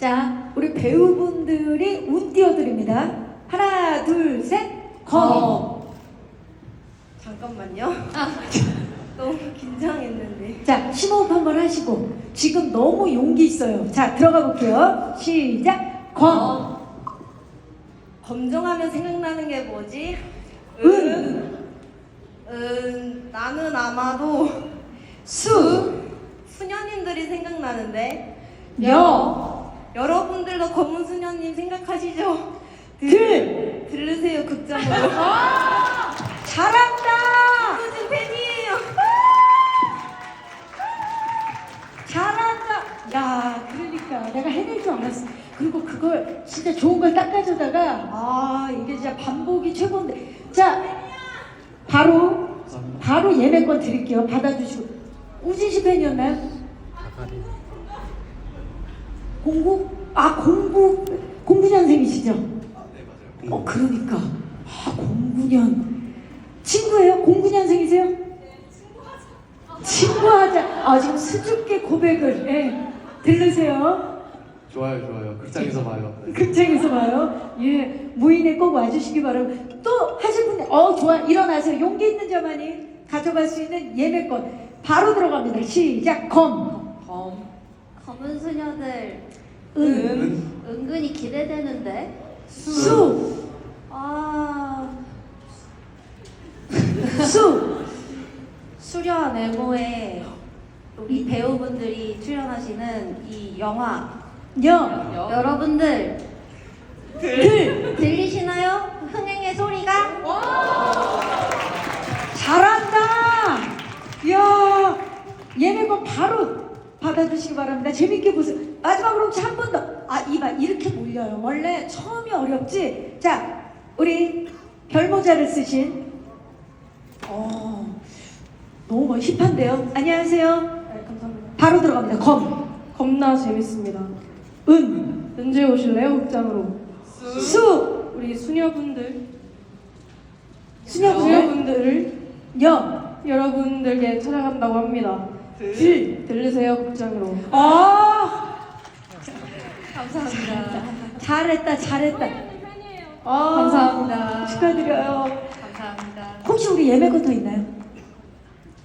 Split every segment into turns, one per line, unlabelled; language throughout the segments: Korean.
자, 우리 배우분들이 운 띄워드립니다. 하나, 둘, 셋, 검.
잠깐만요. 너무 긴장했는데.
자, 심호흡 한번 하시고 지금 너무 용기 있어요. 자, 들어가 볼게요. 시작. 검.
검정하면 생각나는 게 뭐지?
은.
은 나는 아마도
수.
수녀님들이 생각나는데
여.
여러분들도 검은 수녀님 생각하시죠?
들.
들으세요 극장으로.
잘한다.
요즘 팬이에요.
잘한다. 야, 그러니까 내가 해낼 줄 알았어. 그리고 그걸 진짜 좋은 걸 딱 가져다가 아 이게 진짜 반복이 최고인데. 자, 바로 바로 예매권 드릴게요. 받아주시고. 우진 씨 팬이었나요? 공부? 아 공부 공부년생이시죠? 어 그러니까 아 공구년 친구예요? 공구년생이세요? 친구하자. 아 지금 수줍게 고백을 예 들으세요.
좋아요, 좋아요. 극장에서 봐요.
극장에서 봐요. 예 무인에 꼭 와주시기 바라고. 또 하실 분들 어 좋아 일어나세요. 용기 있는 자만이 가져갈 수 있는 예매권 바로 들어갑니다. 시작 검.
검.
검은 수녀들
은.
은.
은근히 기대되는데
수.
아
수.
수려한 외모에 우리 배우분들이 출연하시는 이 영화
여.
여러분들
들.
들리시나요? 흥행의 소리가
잘한다. 야 예매권 바로 받아주시기 바랍니다. 재밌게 보세요. 마지막으로 혹시 한 번 더. 아 이봐 이렇게 몰려요. 원래 처음이 어렵지. 자 우리 별모자를 쓰신 어 너무 뭐 힙한데요. 안녕하세요.
네, 감사합니다.
바로 들어갑니다. 검,
겁나 재밌습니다.
은,
언제 오실래요 극장으로?
수,
우리 수녀분들
수녀분들,
수녀분들을
여,
여러분들께 찾아간다고 합니다.
들.
들으세요 극장으로.
아
감사합니다.
잘했다 잘했다. 아,
감사합니다.
축하드려요.
감사합니다.
혹시 우리 예매권 더 있나요?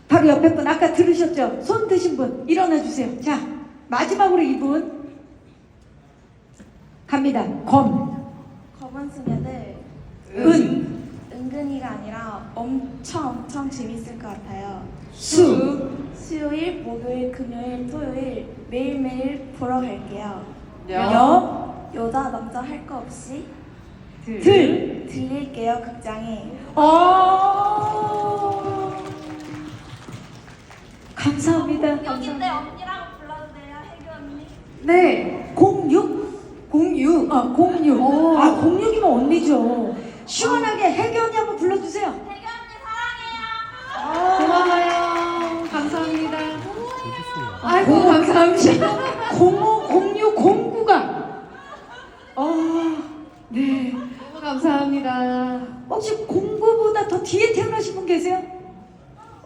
바로 옆에 분 아까 들으셨죠? 손 드신 분 일어나 주세요. 자 마지막으로 이분 갑니다. 검,
검은 수녀들
은,
은근히가 아니라 엄청 엄청 재밌을 것 같아요.
수,
수요일, 목요일, 금요일, 토요일 매일매일 보러 갈게요.
여,
여자 남자 할 거 없이
들.
들릴게요 극장에.
아 감사합니다. 감사합니다.
언니라고 불러도 돼요, 혜교 언니?
네, 06? 06. 아, 06. 아, 06이면 언니죠. 시원하게 언니 한번
불러주세요.
아,
고마워요. 감사합니다. 아이고
고-
감사합니다.
05, 06, 09가. 아, 네.
감사합니다.
혹시 09보다 더 뒤에 태어나신 분 계세요?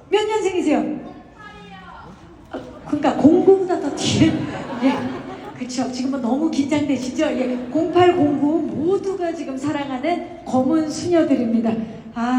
몇 년생이세요? 아, 그러니까 09보다 더 뒤에. 예. 그렇죠. 지금은 너무 긴장되시죠? 예. 08, 09 모두가 지금 사랑하는 검은 수녀들입니다. 아.